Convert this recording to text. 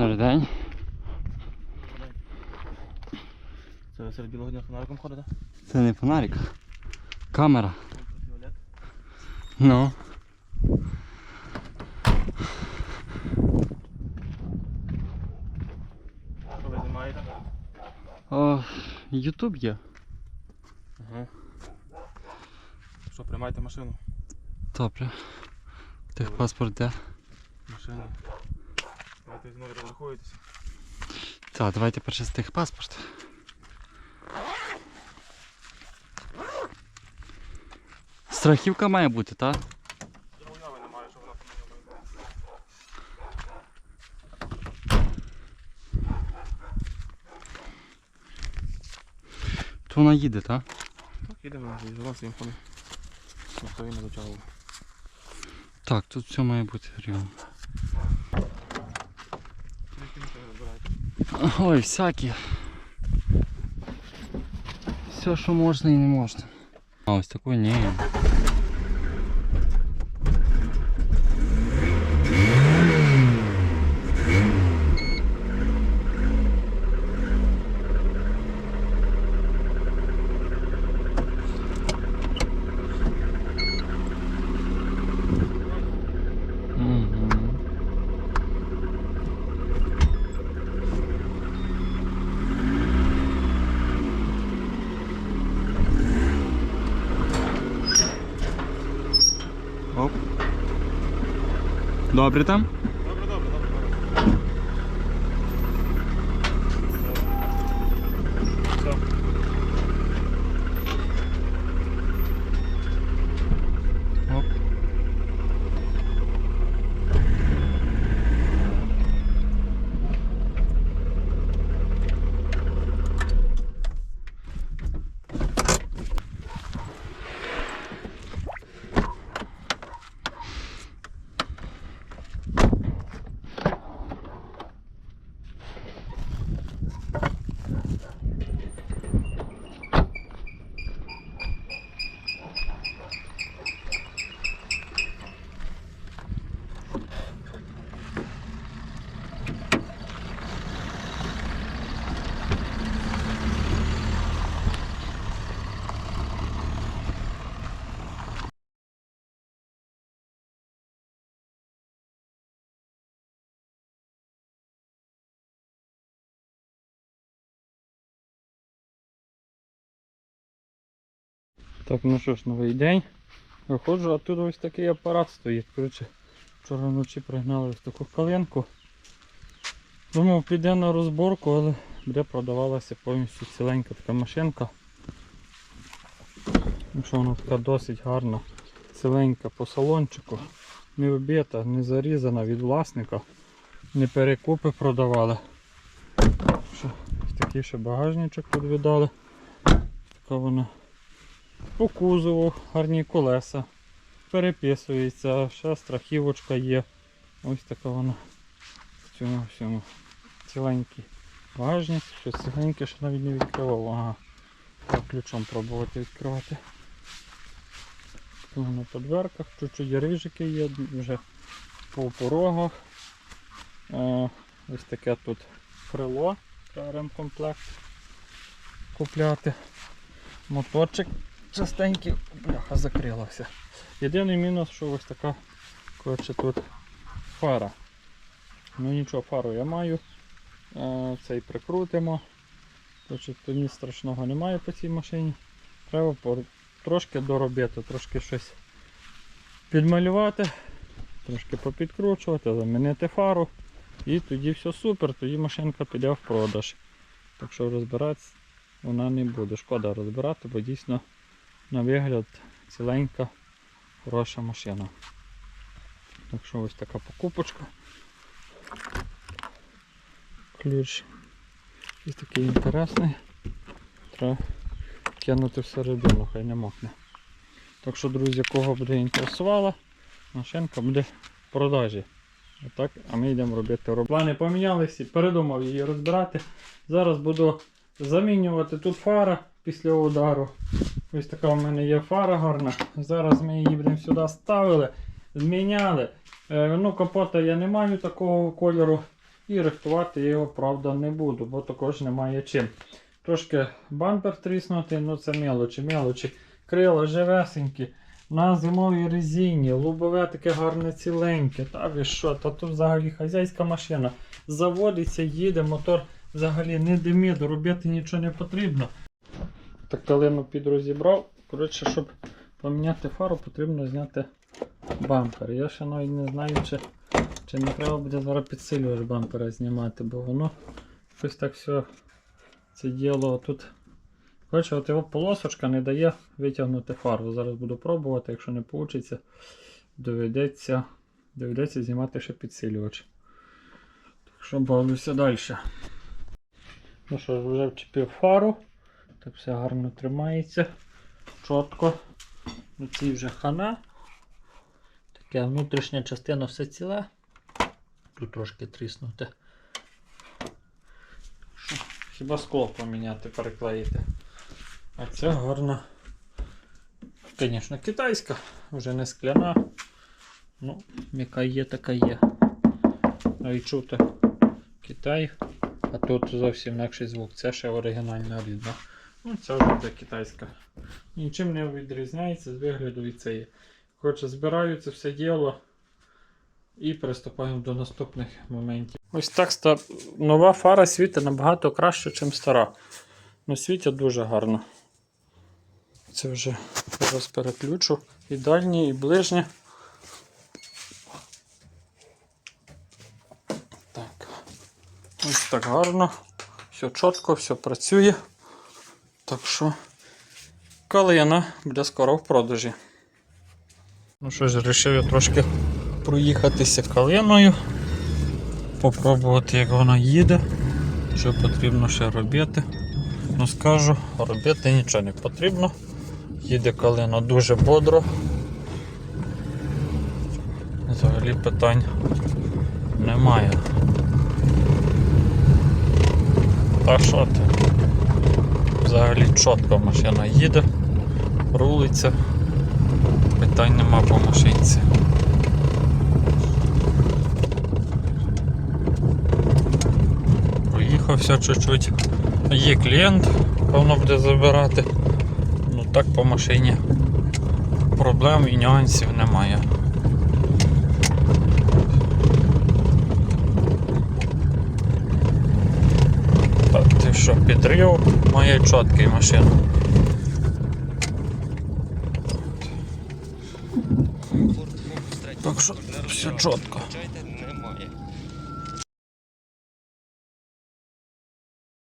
Добрий день. Це ви серед білого дня фонариком ходите? Це не фонарик. Камера. Ну. Що ви знімаєте? О, Ютуб є. Ага. Що, приймайте машину? Добре. Техпаспорт де? Машину. Зі мною розрахуєтеся. Так, давайте перше з техпаспорт. Страхівка має бути, так? Я уяви не маю, що вона. То вона їде, так? Так, їдемо, і за їм ходи. Ніхто він не затягував. Так, тут все має бути рівно. Тільки нічого не розбирайте. Ой, всякі. Все, що можна і не можна. А ось такой ні. Добре там? Так, ну що ж, новий день. Виходжу, а тут ось такий апарат стоїть. Коротше, вчора вночі пригнали ось таку калинку. Думав, піде на розборку, але де продавалася повністю ціленька така машинка. Ну що вона така досить гарна, ціленька по салончику. Не вбита, не зарізана від власника. Не перекупи продавали. Що, такий ще багажничок тут видали. Така вона по кузову, гарні колеса. Переписується, ще страхівочка є. Ось така вона в цьому всьому. Ціленький багажник, щось ціленьке, що навіть не відкривав. Ага. Треба ключом пробувати відкривати. На подверках, чуть-чуть рижики є, вже по порогах. Е, ось таке тут крило, ремкомплект купляти. Моторчик частенький, бляха, закрилося. Єдиний мінус, що ось така коротше, тут фара. Ну нічого, фару я маю. Е, Цей прикрутимо. Коротше, тут ні страшного немає по цій машині. Треба трошки доробити, трошки щось підмалювати, трошки попідкручувати, замінити фару. І тоді все супер, тоді машинка піде в продаж. Так що розбиратися вона не буде. Шкода розбирати, бо дійсно на вигляд ціленька, хороша машина. Так що ось така покупочка. Ключ. Ось такий інтересний. Треба кинути всередину, хай не мокне. Так що, друзі, кого буде інтересувала, машинка буде в продажі. Отак, а ми йдемо робити роботу. Плани помінялися, передумав її розбирати. Зараз буду замінювати тут фара після удару. Ось така у мене є фара гарна. Зараз ми її будемо сюди ставили, зміняли. Е, ну, капота я не маю такого кольору. І рихтувати його, правда, не буду, бо також немає чим. Трошки бампер тріснути, ну це мелочі, мелочі. Крила живесенькі, на зимовій резині, лобове таке гарне ціленьке. Та ви що, та тут взагалі хазяйська машина. Заводиться, їде, мотор взагалі не димить, робити нічого не потрібно. Так калину підрозібрав. Коротше, щоб поміняти фару, потрібно зняти бампер. Я ще навіть не знаю, чи, чи не треба буде зараз підсилювач бампера знімати, бо воно щось так все це діло тут. Коротше, от його полосочка не дає витягнути фару. Зараз буду пробувати, якщо не вийде, доведеться, доведеться знімати ще підсилювач. Так що бавлюся далі. Ну що ж, вже вчепив фару. Так все гарно тримається. Чітко. Ну цій вже хана. Таке внутрішня частина все ціле. Тут трошки тріснуте. Хіба скло поміняти, переклеїти. А ця гарна. Звісно, китайська, вже не скляна. Ну, яка є, така є. Навіть чути Китай. А тут зовсім інакший звук. Це ще оригінальна рідна. Ну, це вже та китайська. Нічим не відрізняється з вигляду від цієї. Коротше, збираю це все діло і приступаємо до наступних моментів. Ось так ста... нова фара світить набагато краще, ніж стара. Ну, світить дуже гарно. Це вже зараз переключу. І дальні, і ближні. Так. Ось так гарно. Все чітко, все працює. Так що калина буде скоро в продажі. Ну що ж, вирішив я трошки проїхатися калиною. Попробувати, як вона їде. Що потрібно ще робити. Ну скажу, робити нічого не потрібно. Їде калина дуже бодро. Взагалі питань немає. Та що ти? Взагалі чітко машина їде, рулиться, питань нема по машинці. Проїхався чуть-чуть. Є клієнт, певно буде забирати. Ну так по машині проблем і нюансів немає. Так, ти що, підрив має чіткий машина. Так що все чітко.